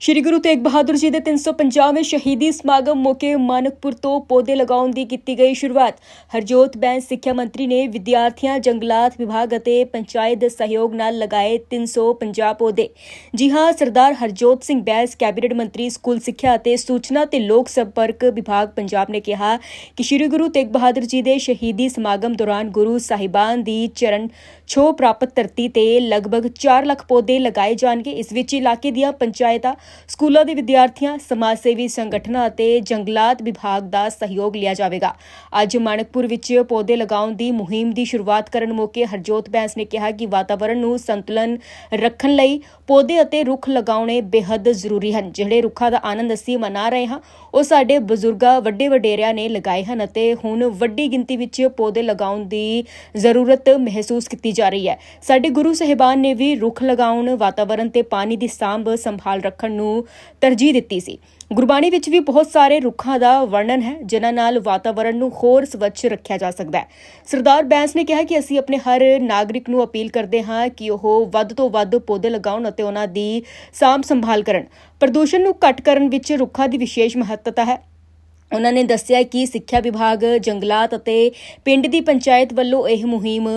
ਸ਼੍ਰੀ ਗੁਰੂ ਤੇਗ ਬਹਾਦਰ ਜੀ ਦੇ 350ਵੇਂ ਸ਼ਹੀਦੀ ਸਮਾਗਮ ਮੌਕੇ ਮਾਨਕਪੁਰ ਤੋਂ ਪੌਦੇ ਲਗਾਉਣ ਦੀ ਕੀਤੀ ਗਈ ਸ਼ੁਰੂਆਤ। ਹਰਜੋਤ ਬੈਂਸ ਸਿੱਖਿਆ ਮੰਤਰੀ ਨੇ ਵਿਦਿਆਰਥੀਆਂ, ਜੰਗਲਾਤ ਵਿਭਾਗ ਅਤੇ ਪੰਚਾਇਤ ਦੇ ਸਹਿਯੋਗ ਨਾਲ ਲਗਾਏ 350 ਪੌਦੇ। ਜੀ ਹਾਂ, ਸਰਦਾਰ ਹਰਜੋਤ ਸਿੰਘ ਬੈਂਸ, ਕੈਬਨਿਟ ਮੰਤਰੀ, ਸਕੂਲ ਸਿੱਖਿਆ ਅਤੇ ਸੂਚਨਾ ਤੇ ਲੋਕ ਸੰਪਰਕ ਵਿਭਾਗ ਪੰਜਾਬ ਨੇ ਕਿਹਾ ਕਿ ਸ਼੍ਰੀ ਗੁਰੂ ਤੇਗ ਬਹਾਦਰ ਜੀ ਦੇ ਸ਼ਹੀਦੀ ਸਮਾਗਮ ਦੌਰਾਨ ਗੁਰੂ ਸਾਹਿਬਾਨ ਦੀ ਚਰਨ ਛੋਹ ਪ੍ਰਾਪਤ ਧਰਤੀ ਤੇ ਲਗਭਗ 4 ਲੱਖ ਪੌਦੇ ਲਗਾਏ ਜਾਣਗੇ। ਇਸ ਵਿੱਚ ਇਲਾਕੇ ਦੀਆਂ ਪੰਚਾਇਤਾਂ ਸਕੂਲਾਂ ਦੇ ਵਿਦਿਆਰਥੀਆਂ ਸਮਾਜ ਸੇਵੀ ਸੰਗਠਨਾਂ ਅਤੇ ਜੰਗਲਾਤ ਵਿਭਾਗ ਦਾ ਸਹਿਯੋਗ ਲਿਆ ਜਾਵੇਗਾ। ਅੱਜ ਮਾਨਕਪੁਰ ਵਿੱਚ ਪੌਦੇ ਲਗਾਉਣ ਦੀ ਮੁਹਿੰਮ ਦੀ ਸ਼ੁਰੂਆਤ ਕਰਨ ਮੌਕੇ ਹਰਜੋਤ ਬੈਂਸ ਨੇ ਕਿਹਾ ਕਿ ਵਾਤਾਵਰਣ ਨੂੰ ਸੰਤੁਲਨ ਰੱਖਣ ਲਈ ਪੌਦੇ ਅਤੇ ਰੁੱਖ ਲਗਾਉਣੇ ਬੇहद ਜ਼ਰੂਰੀ ਹਨ। ਜਿਹੜੇ ਰੁੱਖਾਂ ਦਾ ਆਨੰਦ ਅਸੀਂ ਮਨਾ ਰਹੇ ਹਾਂ, ਉਹ ਸਾਡੇ ਬਜ਼ੁਰਗਾਂ ਵੱਡੇ ਵਡੇਰਿਆਂ ਨੇ ਲਗਾਏ ਹਨ ਅਤੇ ਹੁਣ ਵੱਡੀ ਗਿਣਤੀ ਵਿੱਚ ਪੌਦੇ ਲਗਾਉਣ ਦੀ ਜ਼ਰੂਰਤ ਮਹਿਸੂਸ ਕੀਤੀ ਜਾ ਰਹੀ ਹੈ। ਸਾਡੇ ਗੁਰੂ ਸਾਹਿਬਾਨ ਨੇ ਵੀ ਰੁੱਖ ਲਗਾਉਣ, ਵਾਤਾਵਰਣ ਤੇ ਪਾਣੀ ਦੀ ਸਾਂਭ ਸੰਭਾਲ ਰੱਖਣ ਨੂੰ ਤਰਜੀਹ ਦਿੱਤੀ ਸੀ। ਗੁਰਬਾਣੀ ਵਿੱਚ ਵੀ ਬਹੁਤ ਸਾਰੇ ਰੁੱਖਾਂ ਦਾ ਵਰਣਨ ਹੈ, ਜਿਨ੍ਹਾਂ ਨਾਲ ਵਾਤਾਵਰਣ ਨੂੰ ਹੋਰ ਸਵੱਛ ਰੱਖਿਆ ਜਾ ਸਕਦਾ ਹੈ। ਸਰਦਾਰ ਬੈਂਸ ਨੇ ਕਿਹਾ ਕਿ ਅਸੀਂ ਆਪਣੇ ਹਰ ਨਾਗਰਿਕ ਨੂੰ ਅਪੀਲ ਕਰਦੇ ਹਾਂ ਕਿ ਉਹ ਵੱਧ ਤੋਂ ਵੱਧ ਪੌਦੇ ਲਗਾਉਣ ਅਤੇ ਉਹਨਾਂ ਦੀ ਸਾਂਭ ਸੰਭਾਲ ਕਰਨ। ਪ੍ਰਦੂਸ਼ਣ ਨੂੰ ਘੱਟ ਕਰਨ ਵਿੱਚ ਰੁੱਖਾਂ ਦੀ ਵਿਸ਼ੇਸ਼ ਮਹੱਤਤਾ ਹੈ। ਉਹਨਾਂ ਨੇ ਦੱਸਿਆ ਕਿ ਸਿੱਖਿਆ ਵਿਭਾਗ, ਜੰਗਲਾਤ ਅਤੇ ਪਿੰਡ ਦੀ ਪੰਚਾਇਤ ਵੱਲੋਂ ਇਹ ਮੁਹਿੰਮ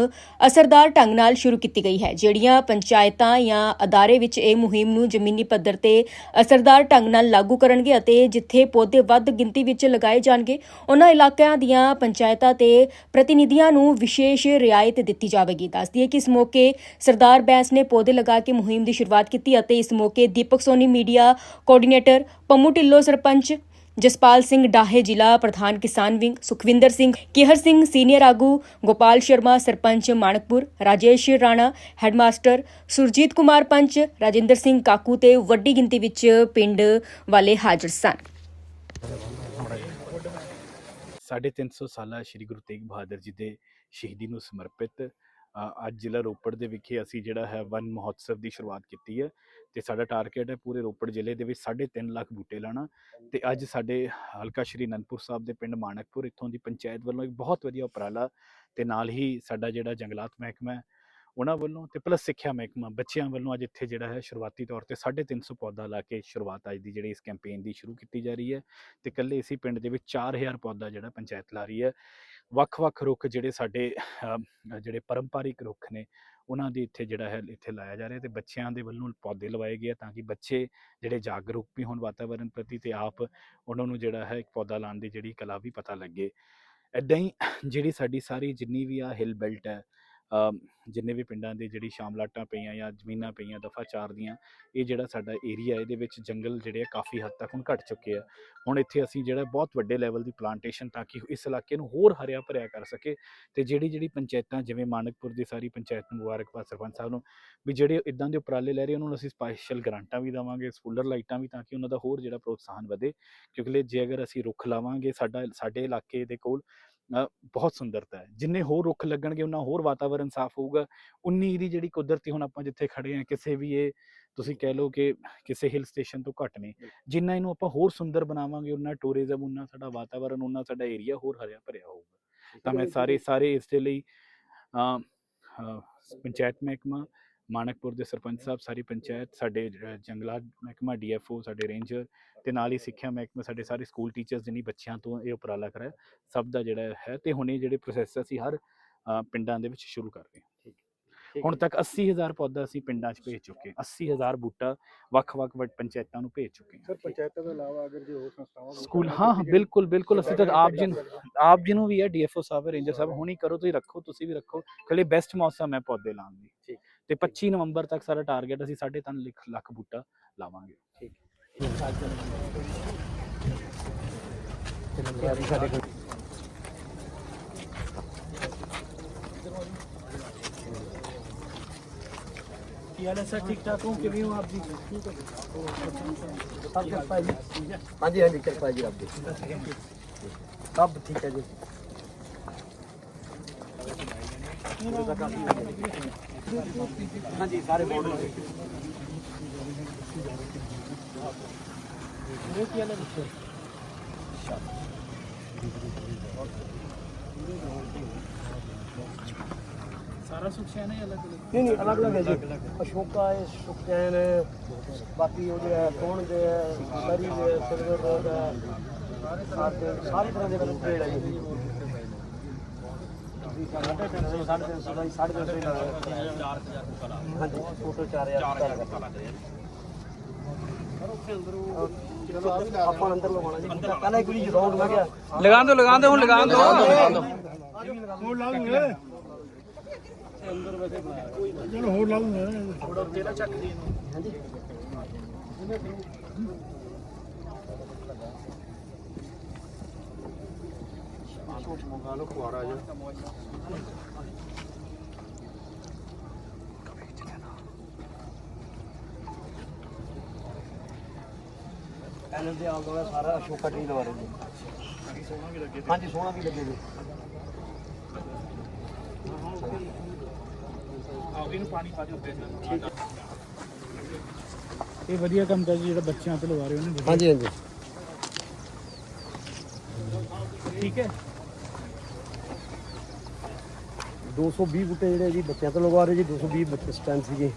ਅਸਰਦਾਰ ਢੰਗ ਨਾਲ ਸ਼ੁਰੂ ਕੀਤੀ ਗਈ ਹੈ, ਜਿਹੜੀਆਂ ਪੰਚਾਇਤਾਂ ਜਾਂ ਅਦਾਰੇ ਵਿੱਚ ਇਹ ਮੁਹਿੰਮ ਨੂੰ ਜ਼ਮੀਨੀ ਪੱਧਰ ਤੇ ਅਸਰਦਾਰ ਢੰਗ ਨਾਲ ਲਾਗੂ ਕਰਨਗੇ ਅਤੇ ਜਿੱਥੇ ਪੌਦੇ ਵੱਧ ਗਿਣਤੀ ਵਿੱਚ ਲਗਾਏ ਜਾਣਗੇ, ਉਹਨਾਂ ਇਲਾਕਿਆਂ ਦੀਆਂ ਪੰਚਾਇਤਾਂ ਤੇ ਪ੍ਰਤੀਨਿਧੀਆਂ ਨੂੰ ਵਿਸ਼ੇਸ਼ ਰਿਆਇਤ ਦਿੱਤੀ ਜਾਵੇਗੀ। ਦੱਸਦੀ ਹੈ ਕਿ ਇਸ ਮੌਕੇ ਸਰਦਾਰ ਬੈਂਸ ਨੇ ਪੌਦੇ ਲਗਾ ਕੇ ਮੁਹਿੰਮ ਦੀ ਸ਼ੁਰੂਆਤ ਕੀਤੀ ਅਤੇ ਇਸ ਮੌਕੇ ਦੀਪਕ ਸੋਨੀ ਮੀਡੀਆ ਕੋਆਰਡੀਨੇਟਰ, ਪੰਮੂ ਢਿੱਲੋਂ ਸਰਪੰਚ ਜਸਪਾਲ ਸਿੰਘ ਡਾਹੇ ਜ਼ਿਲ੍ਹਾ ਪ੍ਰਧਾਨ ਕਿਸਾਨ ਵਿੰਗ ਸੁਖਵਿੰਦਰ ਸਿੰਘ, ਕਿਹਰ ਸਿੰਘ ਸੀਨੀਅਰ ਆਗੂ ਗੋਪਾਲ ਸ਼ਰਮਾ, ਸਰਪੰਚ ਮਾਨਕਪੁਰ, ਰਾਜੇਸ਼ ਰਾਣਾ, ਹੈਡਮਾਸਟਰ ਸੁਰਜੀਤ ਕੁਮਾਰ ਪੰਚ, ਰਾਜਿੰਦਰ ਸਿੰਘ ਕਾਕੂ ਤੇ ਵੱਡੀ ਗਿਣਤੀ ਵਿੱਚ ਪਿੰਡ ਵਾਲੇ ਹਾਜ਼ਰ ਸਨ। ਸਾਢੇ 300 ਸਾਲਾ ਸ੍ਰੀ ਗੁਰੂ ਤੇਗ ਬਹਾਦਰ ਜੀ ਦੇ ਸ਼ਹੀਦੀ ਨੂੰ ਸਮਰਪਿਤ ਅੱਜ ਜ਼ਿਲ੍ਹਾ ਰੋਪੜ ਦੇ ਵਿਖੇ ਅਸੀਂ ਜਿਹੜਾ ਹੈ ਵਨ ਮਹੋਤਸਵ ਦੀ ਸ਼ੁਰੂਆਤ ਕੀਤੀ ਹੈ ਤੇ ਸਾਡਾ ਟਾਰਗੇਟ ਹੈ ਪੂਰੇ ਰੋਪੜ ਜ਼ਿਲ੍ਹੇ ਦੇ ਵਿੱਚ 3.5 ਲੱਖ ਬੂਟੇ ਲਾਣਾ ਤੇ ਅੱਜ ਸਾਡੇ ਹਲਕਾ ਸ਼੍ਰੀ ਅਨੰਦਪੁਰ ਸਾਹਿਬ ਦੇ ਪਿੰਡ ਮਾਨਕਪੁਰ ਇੱਥੋਂ ਦੀ ਪੰਚਾਇਤ ਵੱਲੋਂ ਇੱਕ ਬਹੁਤ ਵਧੀਆ ਉਪਰਾਲਾ ਤੇ ਨਾਲ ਹੀ ਸਾਡਾ ਜਿਹੜਾ ਜੰਗਲਾਤ ਮਹਿਕਮਾ ਉਹਨਾਂ ਵੱਲੋਂ ਤੇ ਪਲੱਸ ਸਿੱਖਿਆ ਮਹਿਕਮਾ ਬੱਚਿਆਂ ਵੱਲੋਂ ਅੱਜ ਇੱਥੇ ਜਿਹੜਾ ਹੈ ਸ਼ੁਰੂਆਤੀ ਤੌਰ ਤੇ 350 ਪੌਦਾ ਲਾ ਕੇ ਸ਼ੁਰੂਆਤ ਅੱਜ ਦੀ ਜਿਹੜੀ ਇਸ ਕੈਂਪੇਨ ਦੀ ਸ਼ੁਰੂ ਕੀਤੀ ਜਾ ਰਹੀ ਹੈ ਤੇ ਇਕੱਲੇ ਇਸੇ ਪਿੰਡ ਦੇ ਵਿੱਚ 4000 ਪੌਦਾ ਜਿਹੜਾ ਪੰਚਾਇਤ ਲਾ ਰਹੀ ਹੈ। ਵੱਖ-ਵੱਖ ਰੁੱਖ ਜਿਹੜੇ ਸਾਡੇ ਜਿਹੜੇ ਪਰੰਪਰਿਕ ਰੁੱਖ ਨੇ, ਉਹਨਾਂ ਦੀ ਇੱਥੇ ਜਿਹੜਾ ਹੈ, ਇੱਥੇ ਲਾਇਆ ਜਾ ਰਿਹਾ ਤੇ ਬੱਚਿਆਂ ਦੇ ਵੱਲੋਂ ਪੌਦੇ ਲਵਾਏ ਗਏ ਆ ਤਾਂ ਕਿ ਬੱਚੇ ਜਿਹੜੇ ਜਾਗਰੂਕ ਵੀ ਹੋਣ ਵਾਤਾਵਰਣ ਪ੍ਰਤੀ ਤੇ ਆਪ ਉਹਨਾਂ ਨੂੰ ਜਿਹੜਾ ਹੈ ਇੱਕ ਪੌਦਾ ਲਾਉਣ ਦੀ ਜਿਹੜੀ ਕਲਾ ਵੀ ਪਤਾ ਲੱਗੇ। ਇਦਾਂ ਹੀ ਜਿਹੜੀ ਸਾਡੀ ਸਾਰੀ ਜਿੰਨੀ ਵੀ ਆ ਹਿਲ ਬੈਲਟ ਹੈ ਜਿੰਨੇ ਵੀ ਪਿੰਡਾਂ ਦੇ ਜਿਹੜੀ ਸ਼ਾਮਲਾਟਾਂ ਪਈਆਂ ਜਾਂ ਜ਼ਮੀਨਾਂ ਪਈਆਂ, ਦਫਾ ਚਾਰ ਦੀਆਂ, ਇਹ ਜਿਹੜਾ ਸਾਡਾ ਏਰੀਆ ਇਹਦੇ ਵਿੱਚ ਜੰਗਲ ਜਿਹੜੇ ਆ ਕਾਫੀ ਹੱਦ ਤੱਕ ਹੁਣ ਘਟ ਚੁੱਕੇ ਆ। ਹੁਣ ਇੱਥੇ ਅਸੀਂ ਜਿਹੜਾ ਬਹੁਤ ਵੱਡੇ ਲੈਵਲ ਦੀ ਪਲਾਂਟੇਸ਼ਨ ਤਾਂ ਕਿ ਇਸ ਇਲਾਕੇ ਨੂੰ ਹੋਰ ਹਰਿਆ ਭਰਿਆ ਕਰ ਸਕੇ ਤੇ ਜਿਹੜੀ ਜਿਹੜੀ ਪੰਚਾਇਤਾਂ ਜਿਵੇਂ ਮਾਨਕਪੁਰ ਦੀ ਸਾਰੀ ਪੰਚਾਇਤ ਨੂੰ ਮੁਬਾਰਕਬਾਦ ਸਰਪੰਚ ਸਾਹਿਬ ਨੂੰ ਵੀ ਜਿਹੜੇ ਇਦਾਂ ਦੇ ਉਪਰਾਲੇ ਲੈ ਰਹੇ ਉਹਨਾਂ ਨੂੰ ਅਸੀਂ ਸਪੈਸ਼ਲ ਗ੍ਰਾਂਟਾਂ ਵੀ ਦੇਵਾਂਗੇ ਸੋਲਰ ਲਾਈਟਾਂ ਵੀ ਤਾਂ ਕਿ ਉਹਨਾਂ ਦਾ ਹੋਰ ਜਿਹੜਾ ਪ੍ਰੋਤਸਾਹਨ ਵਧੇ ਕਿਉਂਕਿ ਜੇ ਅਗਰ ਅਸੀਂ ਰੁੱਖ ਲਾਵਾਂਗੇ ਸਾਡਾ, ਸਾਡੇ ਇਲਾਕੇ ਦੇ ਕੋਲ ਬਹੁਤ ਸੁੰਦਰਤਾ ਹੈ। ਜਿੰਨੇ ਹੋਰ ਰੁੱਖ ਲੱਗਣਗੇ ਉਹਨਾਂ ਹੋਰ ਵਾਤਾਵਰਣ ਸਾਫ਼ ਹੋਊਗਾ। ਉਨੀ ਇਹਦੀ ਜਿਹੜੀ ਕੁਦਰਤੀ ਹੁਣ ਆਪਾਂ ਜਿੱਥੇ ਖੜੇ ਆ ਕਿਸੇ ਵੀ ਇਹ ਤੁਸੀਂ ਕਹਿ ਲਓ ਕਿ ਕਿਸੇ ਹਿਲ ਸਟੇਸ਼ਨ ਤੋਂ ਘੱਟ ਨਹੀਂ। ਜਿੰਨਾ ਇਹਨੂੰ ਆਪਾਂ ਹੋਰ ਸੁੰਦਰ ਬਣਾਵਾਂਗੇ ਉਹਨਾਂ ਟੂਰਿਜ਼ਮ ਉਹਨਾਂ ਸਾਡਾ ਵਾਤਾਵਰਣ ਉਹਨਾਂ ਸਾਡਾ ਏਰੀਆ ਹੋਰ ਹਰਿਆ ਭਰਿਆ ਹੋਊਗਾ। ਤਾਂ ਮੈਂ ਸਾਰੇ ਸਾਰੇ ਇਸ ਦੇ ਲਈ ਪੰਚਾਇਤ ਮਹਿਕਮਾ ਮਾਨਕਪੁਰ ਦੇ ਸਰਪੰਚ ਸਾਹਿਬ ਸਾਰੀ ਪੰਚਾਇਤ ਸਾਡੇ ਜੰਗਲਾਤ ਮਹਿਕਮਾ ਡੀਐਫਓ ਸਾਡੇ ਰੇਂਜਰ ਤੇ ਨਾਲ ਹੀ ਸਿੱਖਿਆ ਮਹਿਕਮਾ ਸਾਡੇ ਸਾਰੇ ਸਕੂਲ ਟੀਚਰਸ ਜਿਨੀ ਬੱਚਿਆਂ ਤੋਂ ਇਹ ਉਪਰਾਲਾ ਕਰਾਇਆ ਸਭ ਦਾ ਜਿਹੜਾ ਹੈ ਤੇ ਹੁਣ ਜਿਹੜੇ ਪ੍ਰੋਸੈਸ ਅਸੀਂ ਹਰ ਪਿੰਡਾਂ ਦੇ ਵਿੱਚ ਸ਼ੁਰੂ ਕਰ ਰਹੇ ਹਾਂ। ਹੁਣ ਤੱਕ 80000 ਪੌਦਾ ਅਸੀਂ ਪਿੰਡਾਂ 'ਚ ਭੇਜ ਚੁੱਕੇ ਹਾਂ 80000 ਬੂਟਾ ਵੱਖ-ਵੱਖ ਵੱਡ ਪੰਚਾਇਤਾਂ ਨੂੰ ਭੇਜ ਚੁੱਕੇ ਹਾਂ। ਸਰ ਪੰਚਾਇਤਾਂ ਤੋਂ ਇਲਾਵਾ ਅਗਰ ਜੇ ਹੋਰ ਸੰਸਥਾਵਾਂ ਸਕੂਲ ਹਾਂ। ਬਿਲਕੁਲ ਬਿਲਕੁਲ ਅਸੀਂ ਤਾਂ ਆਪ ਜੀ। ਆਪ ਜੀ ਨੂੰ ਵੀ ਹੈ ਡੀਐਫਓ ਸਾਹਿਬ ਰੇਂਜਰ ਸਾਹਿਬ ਹੁਣੀ ਕਰੋ ਤੁਸੀਂ ਰੱਖੋ ਤੁਸੀਂ ਵੀ ਰੱਖੋ ਕੱਲੇ ਬੈਸਟ ਮੌਸਮ ਹੈ ਪੌਦੇ ਲਾਉਣ ਦੀ। ਠੀਕ, ਤੇ 25 ਨਵੰਬਰ ਤੱਕ ਸਾਡਾ ਟਾਰਗੇਟ ਅਸੀਂ 3.5 ਲੱਖ ਲੱਖ ਬੂਟਾ ਲਾਵਾਂਗੇ। ਕੀ ਹਾਲ ਹੈ ਸਰ? ਠੀਕ ਠਾਕ ਹੋ? ਕਿਵੇਂ ਹੋ ਆਪ ਜੀ? ਠੀਕ ਹੈ ਸਭ ਕਿਰਪਾ ਹੈ ਜੀ? ਹਾਂਜੀ ਹਾਂਜੀ ਕਿਰਪਾ ਜੀ ਰੱਬ ਦੀ ਸਭ ਠੀਕ ਹੈ ਜੀ। ਅਲੱਗ ਅਲੱਗ ਨਹੀਂ ਨਹੀਂ ਅਲੱਗ ਅਲੱਗ ਹੈ ਜੀ। ਅਸ਼ੋਕਾ ਹੈ ਸੁਖਸ਼ੈਨ ਹੈ, ਬਾਕੀ ਉਹ ਜਿਹੜਾ ਕੌਣ ਦੇ ਹੈ ਸਰੀ ਦੇ ਸਿਲਵਰ ਰੋਡ ਹੈ, ਸਾਰੇ ਤਰ੍ਹਾਂ ਦੇ ਬਲੂਟ ਹੈ ਜੀ। ਸਾਢੇ ਪਹਿਲਾਂ ਇੱਕ ਦੋ ਲਗਾਉਣ ਦੋ ਹੁਣ ਲਗਾਉਣ ਦੋ ਹੁਣ ਲਾਉਂਗੇ ਅੰਦਰ ਵੈਸੇ ਬਣਾਇਆ ਚਲੋ ਹੋਰ ਲਾਉਂਗੇ ਥੋੜਾ ਤੇਲਾ ਚੱਕ ਦੀ ਹਾਂਜੀ। ਹਾਂਜੀ ਮੰਗਾ ਲਓ ਕੁਆਰਾ ਜੀ ਐਨਲ ਦੇ ਆਲ ਦੁਆਲਾ ਸਾਰਾ ਅਸ਼ੋਕਾ ਟ੍ਰੀ ਲਵਾ ਰਹੇ ਜੀ ਹਾਂਜੀ ਸੋਹਣਾ ਵੀ ਲੱਗੇ ਜੀ ਆਓ ਇਹਨੂੰ ਪਾਣੀ ਪਾ ਦਿਓ ਉੱਤੇ ਇਹ ਵਧੀਆ ਕੰਮ ਕਰ ਜਿਹੜਾ ਬੱਚਿਆਂ ਤੇ ਲਵਾ ਰਹੇ ਹੋ ਨੇ ਹਾਂਜੀ ਹਾਂਜੀ। ਠੀਕ ਹੈ। 220 ਬੂਟੇ ਜਿਹੜੇ ਜੀ ਬੱਚਿਆਂ ਤੋਂ ਲਗਵਾ ਰਹੇ ਜੀ 220 ਬੱਚੇ ਸਟੈਂਡ ਸੀਗੇ।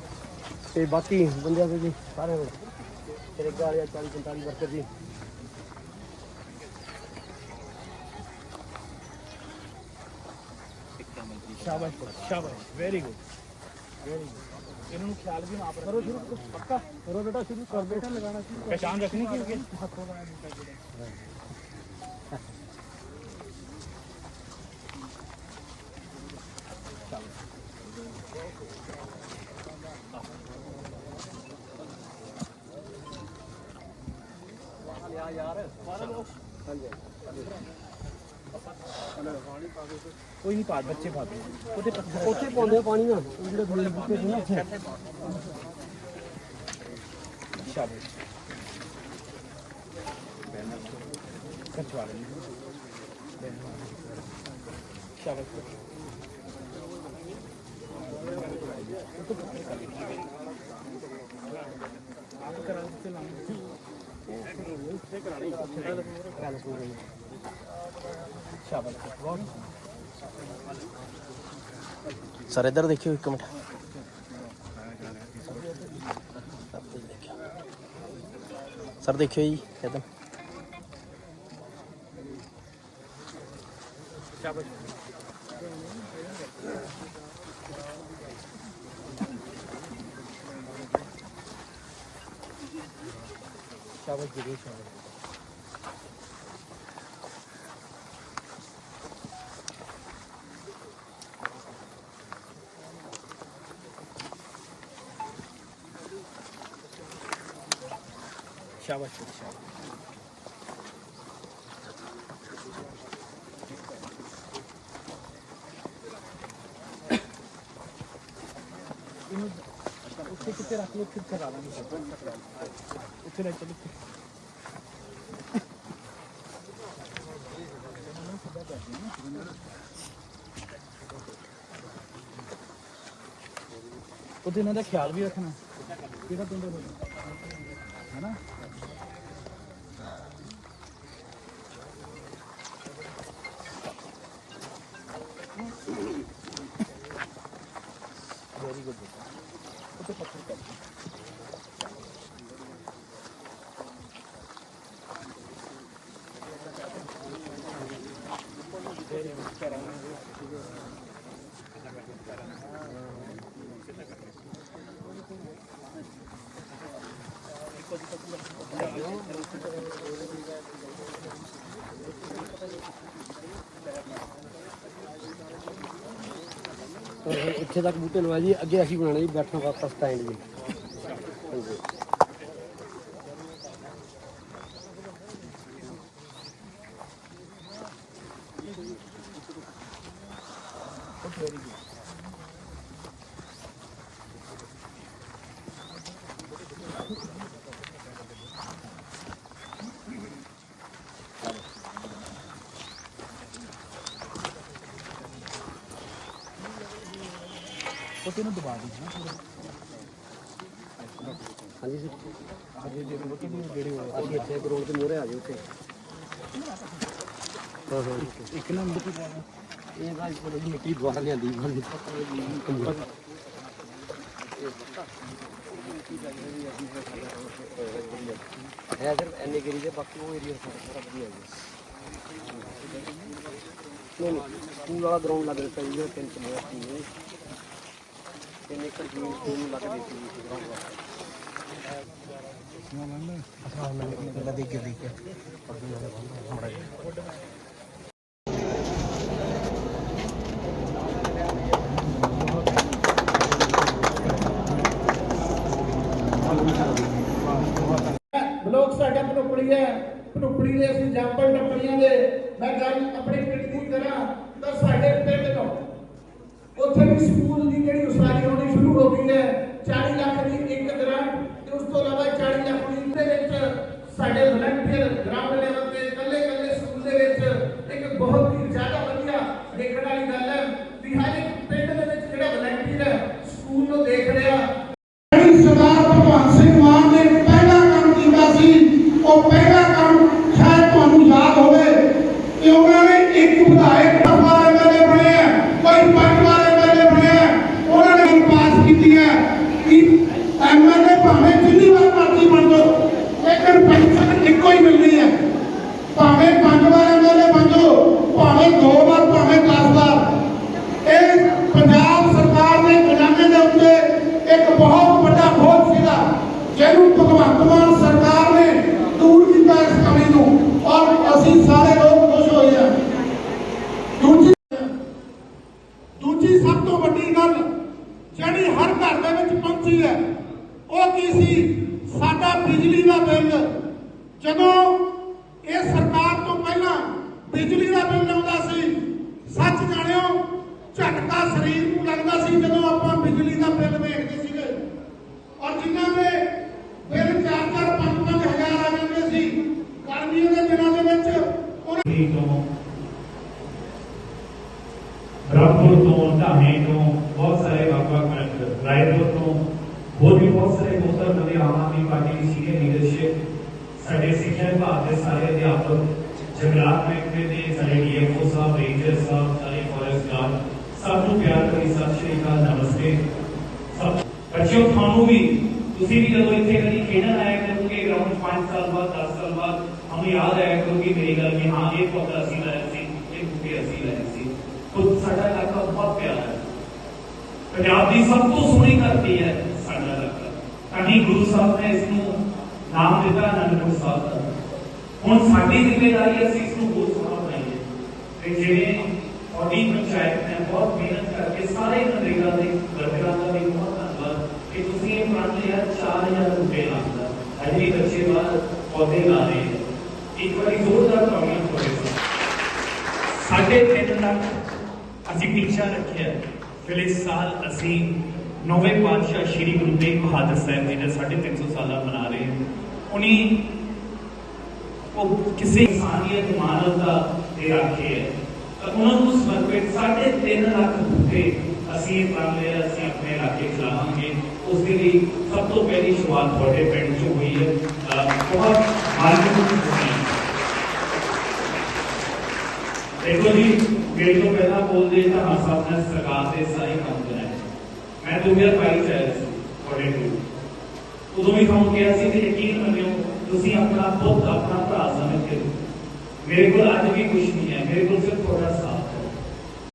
ਤੇ ਬਾਕੀ ਬੰਦਿਆਂ ਦੇ ਜੀ ਸਾਰੇ ਤਰੇਗਾ ਵਾਲੇ 40 45 ਵਰਕਰ ਜੀ। ਸ਼ਾਬਾਸ਼ ਸ਼ਾਬਾਸ਼ ਵੈਰੀ ਗੁੱਡ ਵੈਰੀ ਗੁੱਡ ਇਹਨਾਂ ਨੂੰ ਖਿਆਲ ਵੀ ਨਾ ਕਰੋ ਸ਼ੁਰੂ ਪੱਕਾ। ਕਰੋ ਬੇਟਾ ਸ਼ੁਰੂ ਕਰ ਬੇਟਾ ਲਗਾਣਾ ਸੀ ਪਛਾਣ ਰੱਖਣੀ ਕਿ ਕਿ ਹੱਥੋਂ ਲਾਇਆ ਬੂਟਾ ਜਿਹੜਾ। ਕੋਈ ਨਹੀਂ ਪਾ ਬੱਚੇ ਪਾ ਦੇ ਉਹਦੇ ਪੱਥਰ ਉੱਥੇ ਪਾਉਂਦੇ ਆ ਪਾਣੀ ਨਾ ਉਹ ਜਿਹੜੇ ਬੜੇ ਬੂਟੇ ਸੀ ਨਾ ਉੱਥੇ। ਸ਼ਾਬਾਸ਼। ਕਚਵਾ ਲੈ ਸ਼ਾਬਾਸ਼। ਆਪ ਕਰਾ ਦਿੱਤੇ ਲਾਂਗੇ ਸ਼ਾਬਾਸ਼। ਬਹੁਤ ਸਰ ਇੱਧਰ ਦੇਖਿਓ ਇੱਕ ਮਿੰਟ। ਸਰ ਦੇਖਿਓ ਜੀ ਇੱਧਰ। ਸ਼ਾਬਾਸ਼ ਜੀ ਸ਼ਾਬਾਸ਼। ਸ਼ਾਬਾਸ਼ ਜੀ, ਸ਼ਾਬਾਸ਼ ਇਹਨੂੰ ਉੱਥੇ ਕਿਤੇ ਰੱਖ ਲਓ ਫਿਰ ਕਰਾ ਲਾਂਗੇ ਉੱਥੇ ਲੈ ਚਲੋ ਉਹਦੇ ਇਹਨਾਂ ਦਾ ਖਿਆਲ ਵੀ ਰੱਖਣਾ ਕਿਹੜਾ ਪਿੰਡ ਹੈ ਵੈਰੀ ਗੁੱਡ ਬੇਟਾ ਉੱਤੇ ਪੱਥਰ ਕਰ ਤੇ ਇੱਥੇ ਤੱਕ ਬੂਟੇ ਲਵਾਏ ਜੀ ਅੱਗੇ ਅਸੀਂ ਬਣਾਉਣਾ ਜੀ ਬੈਠਣ ਵਾਸਤਾ ਸਟੈਂਡ ਜੀ। ਹਾਂਜੀ ਉੱਤੇ ਨੂੰ ਦਬਾ ਦੀ ਨਾ ਥੋੜਾ ਹਾਂਜੀ ਸਰ ਅਜੇ ਜਿਹੜੇ ਉੱਤੇ ਨੂੰ ਜਿਹੜੇ ਹੋਏ ਅਸੀਂ ਇੱਥੇ ਗਰਾਊਂਡ ਦੇ ਮੋਹਰੇ ਆ ਗਏ ਉੱਥੇ ਹਾਂ ਹਾਂ ਇੱਕ ਨੰਬਰ ਤੇ ਪਾਣਾ ਇਹ ਤਾਂ ਥੋੜੀ ਮਿੱਟੀ ਦੁਆਰਾ ਲਿਆਂਦੀ ਬੰਦ ਹੈ ਸਿਰਫ ਐਨੇ ਗਰੀ ਦੇ ਬਾਕੀ ਉਹ ਏਰੀਆ ਸਾਰਾ ਵਧੀਆ ਹੈ ਨਹੀਂ ਨਹੀਂ ਸਕੂਲ ਵਾਲਾ ਗਰਾਊਂਡ ਲੱਗ ਰਿਹਾ ਜੀ ਤਿੰਨ ਚ ਮੇਰਾ ਸੀ ਨਹੀਂ ਤਿੰਨ ਏਕੜ ਜ਼ਮੀਨ ਸਕੂਲ ਨੂੰ ਲੱਗ ਦਿੱਤੀ ਸੀ ਗਰਾਊਂਡ ਵਾਲਾ ਪਹਿਲਾਂ ਦੇਖ ਕੇ ਦੇਖ ਕੇ ਬਲੋਕ ਸਾਡਾ ਭਨੁੱਪੜੀ ਹੈ। ਭਨੁੱਪੜੀ ਦੇ ਅਸੀਂ ਜੰਪਲ ਟੱਪੜੀਆਂ ਦੇ। ਮੈਂ ਗੱਲ ਆਪਣੇ ਪਿੰਡ ਦੀ ਕਰਾਂ ਤਾਂ ਸਾਡੇ ਪਿੰਡ ਤੋਂ ਉੱਥੇ ਵੀ ਸਕੂਲ ਦੀ ਜਿਹੜੀ ਉਸਾਰੀ ਹੋਣੀ ਸ਼ੁਰੂ ਹੋ ਗਈ ਹੈ 40 ਲੱਖ ਦੀ ਇੱਕ ਗ੍ਰਾਂਟ ਤੇ ਉਸ ਤੋਂ ਇਲਾਵਾ 40 ਲੱਖ ਦੀ ਦੇ ਵਿੱਚ ਸਾਡੇ ਵਲੰਟੀਅਰ ਗਰਾਊਂਡ ਲੈਵਲ ਤੇ ਇਕੱਲੇ ਇਕੱਲੇ ਸਕੂਲ ਦੇ ਵਿੱਚ ਇੱਕ ਬਹੁਤ ਹੀ ਜ਼ਿਆਦਾ ਵਧੀਆ ਦੇਖਣ ਵਾਲੀ ਗੱਲ ਹੈ ਵੀ ਹਰ ਇੱਕ ਪਿੰਡ ਦੇ ਵਿੱਚ ਜਿਹੜਾ ਵਲੰਟੀਅਰ ਹੈ ਸਕੂਲ ਨੂੰ ਦੇਖ ਰਿਹਾ ਜਿਹੜੀ ਸਰਦਾਰ ਭਗਵੰਤ ਸਿੰਘ ਮਾਨ ਨੇ ਪਹਿਲਾ ਕੰਮ ਕੀਤਾ ਸੀ ਉਹ ਪਹਿਲਾ ਕੰਮ ਸ਼ਾਇਦ ਤੁਹਾਨੂੰ ਯਾਦ ਹੋਵੇ ਕਿ ਉਹਨਾਂ ਨੇ ਇੱਕ ਵਿਧਾਇਕ ਵਾਰ ਐਮਐਲਏ ਬਣੇ ਹੈ ਕੋਈ ਪੰਜ ਵਾਰ ਐਮਐਲਏ ਬਣੇ ਹੈ ਉਹਨਾਂ ਨੇ ਬਿੱਲ ਪਾਸ ਕੀਤੀ ਹੈ ਕਿ ਐਮਐਲਏ ਭਾਵੇਂ ਜਿੰਨੀ ਵਾਰ ਮਰਜ਼ੀ ਬਣ ਜਾਓ ਲੇਕਿਨ ਪੈਨਸ਼ਨ ਇੱਕੋ ਹੀ ਮਿਲਣੀ ਹੈ ਭਾਵੇਂ ਪੰਜ ਵਾਰ ਐਮਐਲਏ ਬਣ ਜਾਓ ਭਾਵੇਂ ਦੋ ਵਾਰ ਭਾਵੇਂ 10 ਵਾਰ ਇਹ ਪੰਜਾਬ ਸਰਕਾਰ ਨੇ ਖਜ਼ਾਨੇ ਦੇ ਉੱਤੇ ਇੱਕ ਬਹੁਤ ਵੱਡਾ ਬੋਝ ਸੀਗਾ ਜਿਹਨੂੰ ਭਗਵੰਤ ਮਾਨ ਸਰਕਾਰ ਨੇ ਦੂਰ ਕੀਤਾ ਇਸ ਕਮੀ ਨੂੰ ਔਰ ਅਸੀਂ ਸਾਰੇ ਲੋਕ ਖੁਸ਼ ਹੋਏ ਹਾਂ ਦੂਜੀ ਦੂਜੀ ਸਭ ਤੋਂ ਵੱਡੀ ਗੱਲ ਜਿਹੜੀ ਹਰ ਘਰ ਦੇ ਵਿੱਚ ਪਹੁੰਚੀ ਹੈ ਉਹ ਕੀ ਸੀ? ਸਾਡਾ ਬਿਜਲੀ ਦਾ ਬਿੱਲ। ਜਦੋਂ ਇਹ ਸਰਕਾਰ ਤੋਂ ਪਹਿਲਾਂ ਬਿਜਲੀ ਦਾ ਬਿੱਲ ਆਉਂਦਾ ਸੀ, ਸੱਚ ਜਾਣਿਓ, ਝਟਕਾ ਸਰੀਰ ਨੂੰ ਲੱਗਦਾ ਸੀ ਜਦੋਂ ਆਪਾਂ ਬਿਜਲੀ ਦਾ ਬਿੱਲ ਵੇਖਦੇ ਸੀਗੇ। ਔਰ ਜਿਨ੍ਹਾਂ ਦੇ ਬਿੱਲ 4-4 5-5 ਹਜ਼ਾਰ ਆ ਜਾਂਦੇ ਸੀ, ਗਰਮੀਆਂ ਦੇ ਦਿਨਾਂ ਦੇ ਵਿੱਚ ਉਹਨਾਂ ਤੋਂ ਬ੍ਰਹਮਪੁਰ ਤੋਂ ਢਾਮੇ उत्तर प्रदेश आम आदमी पार्टी इसी के लीडरशिप साढ़े शिक्षक आते सारे अध्यापक जंगलात महकमे थे सारे डीएमओ साहब रेंजर साहब सारे फॉरेस्ट गार्ड सबनों प्यार भरी सत श्री अकाल, नमस्ते। सब बच्चों थानू भी ਤੁਸੀਂ ਵੀ ਜਦੋਂ ਇੱਥੇ ਕਦੀ ਖੇਡਣ ਆਇਆ ਕਰੋਗੇ ਅਰਾਊਂਡ 5 ਸਾਲ ਬਾਅਦ 10 ਸਾਲ ਬਾਅਦ ਹਮੇ ਯਾਦ ਆਇਆ ਕਰੋਗੇ ਮੇਰੀ ਗੱਲ ਕਿ ਹਾਂ ਇਹ ਪੌਦਾ ਅਸੀਂ ਲਾਇਆ ਸੀ ਇਹ ਬੂਟੇ ਅਸੀਂ ਲਾਏ ਸੀ ਤੋਂ ਸਾਡਾ ਇਲਾਕਾ ਬਹੁਤ ਪਿਆਰਾ ਹੈ ਪੰਜਾਬ ਦੀ ਸਭ ਤੋਂ ਸੋਹਣੀ ਧਰਤੀ ਹੈ ਸਾਡਾ ਇਲਾਕਾ ਕਹੀਂ ਗੁਰੂ ਸਾਹਿਬ ਨੇ ਇਸ ਨੂੰ ਨਾਮ ਦਿੱਤਾ, ਅਨੰਦਪੁਰ ਸਾਹਿਬ ਦਾ। ਹੁਣ ਸਾਡੀ ਜ਼ਿੰਮੇਵਾਰੀ ਅਸੀਂ ਇਸ ਨੂੰ ਹੋਰ ਸੋਹਣਾ ਬਣਾਈਏ। ਤੇ ਜਿਵੇਂ ਤੁਹਾਡੀ ਪੰਚਾਇਤ ਨੇ ਬਹੁਤ ਮਿਹਨਤ ਕਰਕੇ ਸਾਰੇ ਨਰੇਗਾ ਦੇ ਵਰਕਰਾਂ ਦਾ ਵੀ ਬਹੁਤ ਧੰਨਵਾਦ ਕਿ ਤੁਸੀਂ ਇਹ ਪ੍ਰਣ ਲਿਆ 4000 ਰੁਪਏ ਲਾਉਂਦਾ ਅਜੇ ਬੱਚੇ ਬਾਹਰ ਪੌਦੇ ਲਾ ਰਹੇ ਹੈ ਇੱਕ ਵਾਰੀ ਜ਼ੋਰਦਾਰ ਤਾੜੀਆਂ ਤੁਹਾਡੇ ਸਾਢੇ ਤਿੰਨ ਲੱਖ ਅਸੀਂ ਪਿੱਛਾ ਰੱਖਿਆ। ਫਿਰ ਇਸ ਸਾਲ ਅਸੀਂ ਨੌਵੇਂ ਪਾਤਸ਼ਾਹ ਸ੍ਰੀ ਗੁਰੂ ਤੇਗ ਬਹਾਦਰ ਸਾਹਿਬ ਜੀ ਦਾ 350 ਸਾਲਾ ਮਨਾ ਰਹੇ ਹਾਂ ਉਨੀ ਉਹ ਕਿਸੇ ਇਨਸਾਨੀਅਤ ਮਾਨਵਤਾ ਦੇ ਰਾਖੇ ਹੈ ਤਾਂ ਉਹਨਾਂ ਨੂੰ ਸਮਰਪਿਤ ਸਾਢੇ ਤਿੰਨ ਲੱਖ ਬੂਟੇ ਅਸੀਂ ਇਹ ਪ੍रण ਲਿਆ ਅਸੀਂ ਆਪਣੇ ਇਲਾਕੇ ਚ ਲਾਵਾਂਗੇ ਉਸ ਦੇ ਲਈ ਸਭ ਤੋਂ ਪਹਿਲੀ ਸ਼ੁਰੂਆਤ ਤੁਹਾਡੇ ਪਿੰਡ ਚੋਂ ਹੋਈ ਹੈ ਅਹ ਬਹੁਤ ਮਾਨਵ ਤੁਸੀਂ ਦੇਖੋ ਜੀ ਮੇਰੇ ਤੋਂ ਪਹਿਲਾਂ ਬੋਲਦੇ ਤਾਂ ਹਾਂ ਸਾਹਿਬ ਨੇ ਸਰਕਾਰ ਦੇ ਸਾਰੇ ਕੰਮ ਕਰਾਏ ਮੈਂ 2022 ਚ ਆਇਆ ਸੀ ਤੁਹਾਡੇ ਕੋਲ। ਉਦੋਂ ਵੀ ਤੁਹਾਨੂੰ ਕਿਹਾ ਸੀ ਤੇ ਯਕੀਨ ਮੰਨਿਓ, ਤੁਸੀਂ ਆਪਣਾ ਪੁੱਤ, ਆਪਣਾ ਭਰਾ ਸਮਝ ਕੇ ਮੇਰੇ ਕੋਲ ਅੱਜ ਵੀ ਕੁਝ ਨਹੀਂ ਹੈ। ਮੇਰੇ ਕੋਲ ਸਿਰਫ ਤੁਹਾਡਾ ਸਾਥ